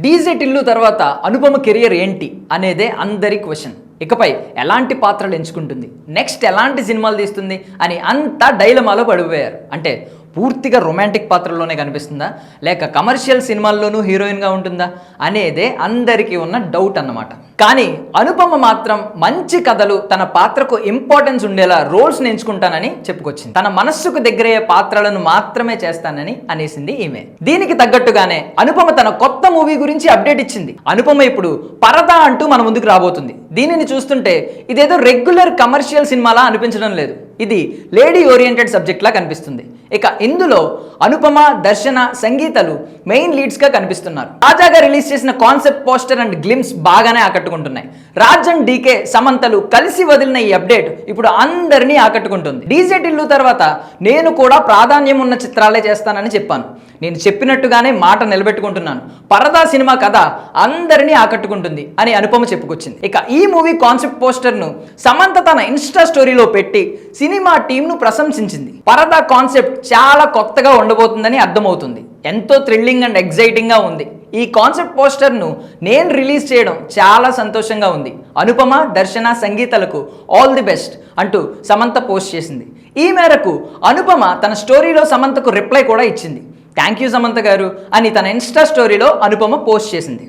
DJ Tillu తర్వాత Anupama career ఏంటి అనేదే అందరి క్వశ్చన్. ఇకపై ఎలాంటి పాత్రలు ఎంచుకుంటుంది? నెక్స్ట్ ఎలాంటి సినిమాలు తీస్తుంది? అని అంతా డైలమాలో పడిపోయారు. అంటే పూర్తిగా రొమాంటిక్ పాత్రలోనే కనిపిస్తుందా? లేక కమర్షియల్ సినిమాల్లోనూ హీరోయిన్గా ఉంటుందా? అనేదే అందరికీ ఉన్న డౌట్ అన్నమాట. కానీ అనుపమ మాత్రం మంచి కథలు తన పాత్రకు ఇంపార్టెన్స్ ఉండేలా రోల్స్ ఎంచుకుంటానని చెప్పుకొచ్చింది. తన మనస్సుకు దగ్గరయ్యే పాత్రలను మాత్రమే చేస్తానని అనేసింది ఈమె. దీనికి తగ్గట్టుగానే అనుపమ తన కొత్త మూవీ గురించి అప్డేట్ ఇచ్చింది. అనుపమ ఇప్పుడు పరదా అంటూ మన ముందుకు రాబోతుంది. దీనిని చూస్తుంటే ఇదేదో రెగ్యులర్ కమర్షియల్ సినిమాలా అనిపించడం లేదు. ఇది లేడీ ఓరియంటెడ్ సబ్జెక్ట్లా కనిపిస్తుంది. ఇక ఇందులో అనుపమ దర్శన సంగీతలు మెయిన్ లీడ్స్గా కనిపిస్తున్నారు. తాజాగా రిలీజ్ చేసిన కాన్సెప్ట్ పోస్టర్ అండ్ గ్లిమ్స్ బాగానే ఆకట్టుకుంటున్నాయి. రాజన్ డీకే సమంతలు కలిసి వదిలిన ఈ అప్డేట్ ఇప్పుడు అందరినీ ఆకట్టుకుంటుంది. డీజే టిల్లు తర్వాత నేను కూడా ప్రాధాన్యం ఉన్న చిత్రాలే చేస్తానని చెప్పాను. నేను చెప్పినట్టుగానే మాట నిలబెట్టుకుంటున్నాను. పరదా సినిమా కథ అందరినీ ఆకట్టుకుంటుంది అని అనుపమ చెప్పుకొచ్చింది. ఇక ఈ మూవీ కాన్సెప్ట్ పోస్టర్ను సమంత తన ఇన్స్టా స్టోరీలో పెట్టి సినిమా టీంను ప్రశంసించింది. పరదా కాన్సెప్ట్ చాలా కొత్తగా ఉండబోతుందని అర్థమవుతుంది. ఎంతో థ్రిల్లింగ్ అండ్ ఎగ్జైటింగ్గా ఉంది. ఈ కాన్సెప్ట్ పోస్టర్ను నేను రిలీజ్ చేయడం చాలా సంతోషంగా ఉంది. అనుపమ దర్శన సంగీతలకు ఆల్ ది బెస్ట్ అంటూ సమంత పోస్ట్ చేసింది. ఈ మేరకు అనుపమ తన స్టోరీలో సమంతకు రిప్లై కూడా ఇచ్చింది. థ్యాంక్ యూ సమంత గారు అని తన ఇన్స్టా స్టోరీలో అనుపమ పోస్ట్ చేసింది.